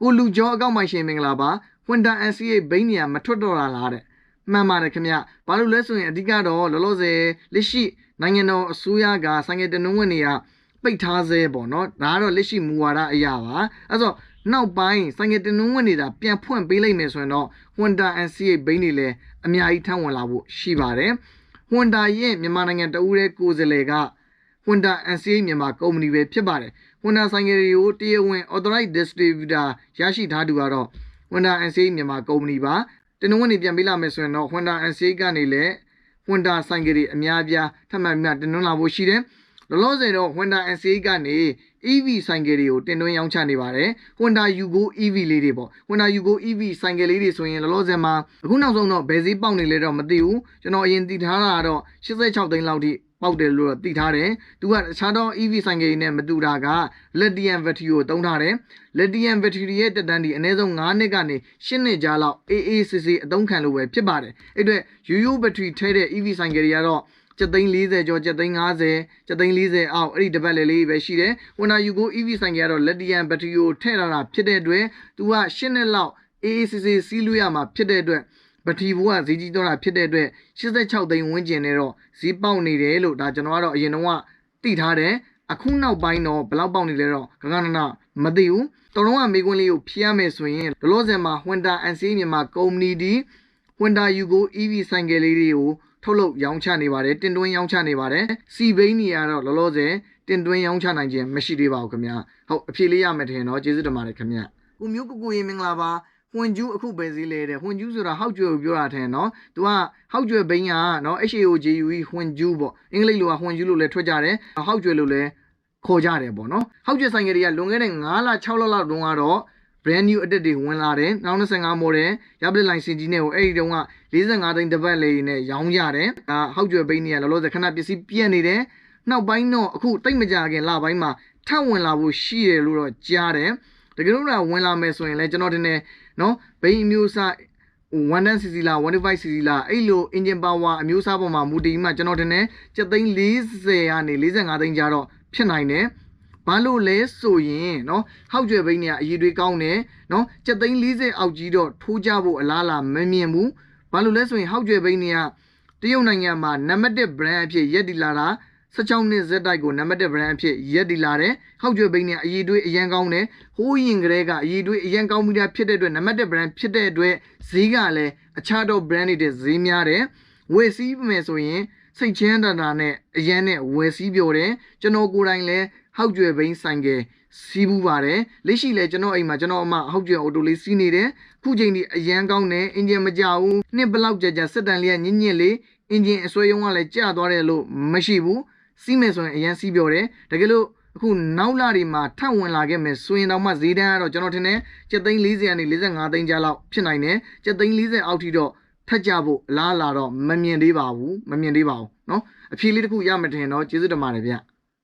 ကိုလူကျော်အကောက်မှရှင်မင်္ဂလာပါဟွန်ဒါ NCA ဘိန်းနေရမထွက်တော့တာလားတဲ့မှန်ပါတယ်ခင်ဗျဘာလို့လဲဆိုရင်အဓိကတော့လောလောဆယ်လက်ရှိနိုင်ငံတော်အစိုးရကဆိုင်ငယ်တနုံးဝင်တွေကပိတ်ထားစေပေါ့နော်ဒါကတော့လက်ရှိမူဝါဒအရာပါအဲ့တော့နောက်ပိုင်းဆိုင်ငယ်တနုံးဝင်နေတာပြန်ဖွင့်ပေးလိုက်မယ်ဆိုရင်တော့ဟွန်ဒါ NCA ဘိန်းနေလဲအများကြီးထမ်းဝင်လာဖို့ရှိပါတယ်ဟွန်ဒါရဲ့မြန်မာနိုင်ငံတအူးရဲ့ကိုယ်စားလှယ်က Honda NCA မြန်မာကုမ္ပဏီပဲဖြစ်ပါတယ်။ Honda ဆိုင်ကယ်တွေကိုတရားဝင် authorized distributor ရရှိထားသူကတော့ Honda NCA မြန်မာကုမ္ပဏီပါ။တင်နဝင်နေပြန်ပေးလာမယ်ဆိုရင်တော့ Honda NCA ကနေလည်း Honda ဆိုင်ကယ်တွေအများအပြားထပ်မံပြီးတင်သွင်းလာဖို့ရှိတယ်။လောလောဆယ်တော့ Honda NCA ကနေ EV ဆိုင်ကယ်တွေကိုတင်သွင်းရောင်းချနေပါတယ်။ Honda Yugo EV လေးတွေပေါ့။ Honda Yugo EV ဆိုင်ကယ်လေးတွေဆိုရင်လောလောဆယ်မှာအခုနောက်ဆုံးတော့ဘယ်ဈေးပေါက်နေလဲတော့မသိဘူး။ကျွန်တော်အရင်သိထားတာကတော့86သိန်းလောက်ထိ ပေါက်တယ်လို့တော့သိထားတယ်။သူကတခြားသော EV ဆိုင်ကယ်တွေနဲ့မတူတာက lithium battery ကိုသုံးထားတယ်။ lithium battery ရဲ့တက်တန်းဒီအနည်းဆုံး9နှစ်ကနေ10နှစ်ကြားလောက်အေးအေးဆေးဆေးအသုံးခံလို့ပဲဖြစ်ပါတယ်။အဲ့အတွက်ရိုးရိုး battery ထဲတဲ့ EV ဆိုင်ကယ်တွေကတော့ကျပ်သိန်း40ကျော်ကျပ်သိန်း50ကျပ်သိန်း40အောက်အဲ့ဒီတပတ်လေလေးပဲရှိတယ်။ Honda Yugo EV ဆိုင်ကယ်ကတော့ lithium battery ကိုထည့်ထားတာဖြစ်တဲ့အတွက်သူက10နှစ်လောက်အေးအေးဆေးဆေးစီးလို့ရမှာဖြစ်တဲ့အတွက် ပထီဘိုးကဈေးကြီးတော့တာဖြစ်တဲ့အတွက်86သိန်းဝန်းကျင်နဲ့တော့ဈေးပေါက်နေတယ်လို့ဒါကျွန်တော်ကတော့အရင်တော့သိထားတယ်အခုနောက်ပိုင်းတော့ဘယ်လောက်ပေါက်နေလဲတော့ကကနနမသိဘူးတော်တော်ကမေကွန်းလေးကိုဖြေရမယ်ဆိုရင်ဒလောဆယ်မှာ Honda NCA မြန်မာကုမ္ပဏီဒီ Honda Yugo EV ဆိုင်ကယ်လေးတွေကိုထုတ်လုပ်ရောင်းချနေပါတယ်တင်သွင်းရောင်းချနေပါတယ်စီဘိန်းနေရတော့လောလောဆယ်တင်သွင်းရောင်းချနိုင်ခြင်းမရှိသေးပါဘူးခင်ဗျာဟုတ်အဖြေလေးရမယ်ထင်တော့ကျေးဇူးတင်ပါတယ်ခင်ဗျာကိုမျိုးကိုကိုရေမင်္ဂလာပါ ဟွန်ကျူးအခုပဲဈေးလဲတဲ့ဟွန်ကျူးဆိုတာဟောက်ကျွဲကိုပြောတာထင်နော်သူကဟောက်ကျွဲဘိန်းကနော် HAOJUE ဟွန်ကျူးပေါ့အင်္ဂလိပ်လိုကဟွန်ကျူးလို့လည်းထွက်ကြတယ်ဟောက်ကျွဲလို့လည်းခေါ်ကြတယ်ပေါ့နော်ဟောက်ကျွဲဆိုင်ကတွေကလွန်ခဲ့တဲ့9လ6လလောက်တုန်းကတော့ brand new အတက်တွေဝင်လာတယ်နောက်25 model ရပလစ်လိုင်စင်ကြီးနဲ့ကိုအဲ့ဒီတုန်းက45သိန်းတစ်ပတ်လေးနဲ့ရောင်းကြတယ်ဒါဟောက်ကျွဲဘိန်းတွေကလောလောဆယ်ခဏပစ္စည်းပြည့်နေတယ်နောက်ပိုင်းတော့အခုတိတ်မကြခင်လပိုင်းမှာထပ်ဝင်လာဖို့ရှိတယ်လို့တော့ကြားတယ် တကယ်လို့တော့ဝင်လာမယ်ဆိုရင်လည်းကျွန်တော်တင်တယ်နော်ဘိန်းအမျိုးအစား110cc လား125cc လားအဲ့လို engine power အမျိုးအစားပေါ်မှာမူတည်မှကျွန်တော်တင်တယ်7သိန်း40ကနေ45သိန်းကြားတော့ဖြစ်နိုင်တယ်ဘာလို့လဲဆိုရင်เนาะဟောက်ကျွဲဘိန်းတွေကအရေးတွေကောင်းတယ်เนาะ7သိန်း40အောက်ကြီးတော့ထိုးကြဖို့အလားလာမမြင်ဘူးဘာလို့လဲဆိုရင်ဟောက်ကျွဲဘိန်းတွေကတရုတ်နိုင်ငံမှာနံပါတ်1 brand အဖြစ်ရက်တည်လာတာ 16နှစ်ဇက်တိုက်ကိုနံပါတ်1 brand အဖြစ်ရက်တည်လာတယ်။ဟောက်ကျွေးဘိန်းနဲ့အည်တွေးအရန်ကောင်းတယ်။ဟိုးရင်ကလေးကအည်တွေးအရန်ကောင်းပြီးသားဖြစ်တဲ့အတွက်နံပါတ်1 brand ဖြစ်တဲ့အတွက်ဈေးကလည်းအခြားသော brand တွေတဲ့ဈေးများတယ်။ဝယ်စည်းမယ်ဆိုရင်စိတ်ချမ်းသာတာနဲ့အရန်နဲ့ဝယ်စည်းပြောတယ်။ကျွန်တော်ကိုယ်တိုင်လည်းဟောက်ကျွေးဘိန်းဆိုင်ကစီးဘူးပါတယ်လက်ရှိလည်းကျွန်တော်အိမ်မှာကျွန်တော်အမဟောက်ကျွေးအော်တိုလေးစီးနေတယ်ခုချိန်ဒီအရန်ကောင်းတယ်အင်ဂျင်မကြဘူးနှစ်ဘလောက်ကြာကြာစက်တန်လေးကညင်ညင်လေးအင်ဂျင်အဆွဲရုံးကလည်းကျသွားတယ်လို့မရှိဘူး စီးမယ်ဆိုရင်အရန်စီးပြောတယ်တကယ်လို့အခုနောက်လာတွေမှာထပ်ဝင်လာခဲ့မယ်ဆိုရင်တော့မှဈေးတန်းကတော့ကျွန်တော်ထင်တယ်7သိန်း40ကနေ45သိန်းကြားလောက်ဖြစ်နိုင်တယ်7သိန်း40အောက်ထိတော့ထက်ကြဖို့အလားလာတော့မမြင်သေးပါဘူးမမြင်သေးပါဘူးเนาะအဖြေလေးတစ်ခုရမှထင်တော့ကျေးဇူးတင်ပါတယ်ဗျ